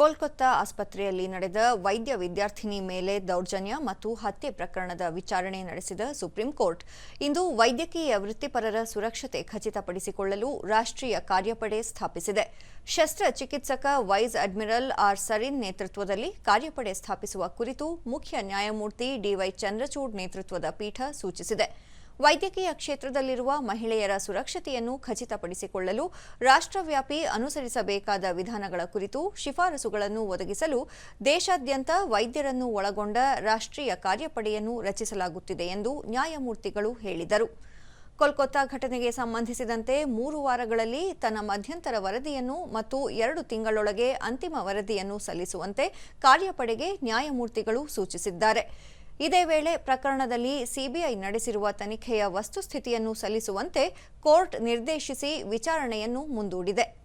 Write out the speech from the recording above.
ಕೋಲ್ಕತ್ತಾ ಆಸ್ಪತ್ರೆಯಲ್ಲಿ ನಡೆದ ವೈದ್ಯ ವಿದ್ಯಾರ್ಥಿನಿ ಮೇಲೆ ದೌರ್ಜನ್ಯ ಮತ್ತು ಹತ್ಯೆ ಪ್ರಕರಣದ ವಿಚಾರಣೆ ನಡೆಸಿದ ಸುಪ್ರೀಂ ಕೋರ್ಟ್. ಇಂದು ವೈದ್ಯಕೀಯ ವೃತ್ತಿಪರರ ಸುರಕ್ಷತೆ ಖಚಿತಪಡಿಸಿಕೊಳ್ಳಲು ರಾಷ್ಟ್ರೀಯ ಕಾರ್ಯಪಡೆ ಸ್ಥಾಪಿಸಿದೆ. ಶಸ್ತ್ರಚಿಕಿತ್ಸಕ ವೈಸ್ ಅಡ್ಮಿರಲ್ ಆರ್ ಸರಿನ್ ನೇತೃತ್ವದಲ್ಲಿ ಕಾರ್ಯಪಡೆ ಸ್ಥಾಪಿಸುವ ಕುರಿತು ಮುಖ್ಯ ನ್ಯಾಯಮೂರ್ತಿ ಡಿವೈ ಚಂದ್ರಚೂಡ್ ನೇತೃತ್ವದ ಪೀಠ ಸೂಚಿಸಿದೆ. ವೈದ್ಯಕೀಯ ಕ್ಷೇತ್ರದಲ್ಲಿರುವ ಮಹಿಳೆಯರ ಸುರಕ್ಷತೆಯನ್ನು ಖಚಿತಪಡಿಸಿಕೊಳ್ಳಲು ರಾಷ್ಟ್ರವ್ಯಾಪಿ ಅನುಸರಿಸಬೇಕಾದ ವಿಧಾನಗಳ ಕುರಿತು ಶಿಫಾರಸುಗಳನ್ನು ಒದಗಿಸಲು ದೇಶಾದ್ಯಂತ ವೈದ್ಯರನ್ನು ಒಳಗೊಂಡ ರಾಷ್ಟ್ರೀಯ ಕಾರ್ಯಪಡೆಯನ್ನು ರಚಿಸಲಾಗುತ್ತಿದೆ ಎಂದು ನ್ಯಾಯಮೂರ್ತಿಗಳು ಹೇಳಿದರು. ಕೋಲ್ಕತ್ತಾ ಘಟನೆಗೆ ಸಂಬಂಧಿಸಿದಂತೆ ಮೂರು ವಾರಗಳಲ್ಲಿ ತನ್ನ ಮಧ್ಯಂತರ ವರದಿಯನ್ನು ಮತ್ತು ಎರಡು ತಿಂಗಳೊಳಗೆ ಅಂತಿಮ ವರದಿಯನ್ನು ಸಲ್ಲಿಸುವಂತೆ ಕಾರ್ಯಪಡೆಗೆ ನ್ಯಾಯಮೂರ್ತಿಗಳು ಸೂಚಿಸಿದ್ದಾರೆ. ಇದೇ ವೇಳೆ ಪ್ರಕರಣದಲ್ಲಿ ಸಿಬಿಐ ನಡೆಸಿರುವ ತನಿಖೆಯ ವಸ್ತುಸ್ಥಿತಿಯನ್ನು ಸಲ್ಲಿಸುವಂತೆ ಕೋರ್ಟ್ ನಿರ್ದೇಶಿಸಿ ವಿಚಾರಣೆಯನ್ನು ಮುಂದೂಡಿದೆ.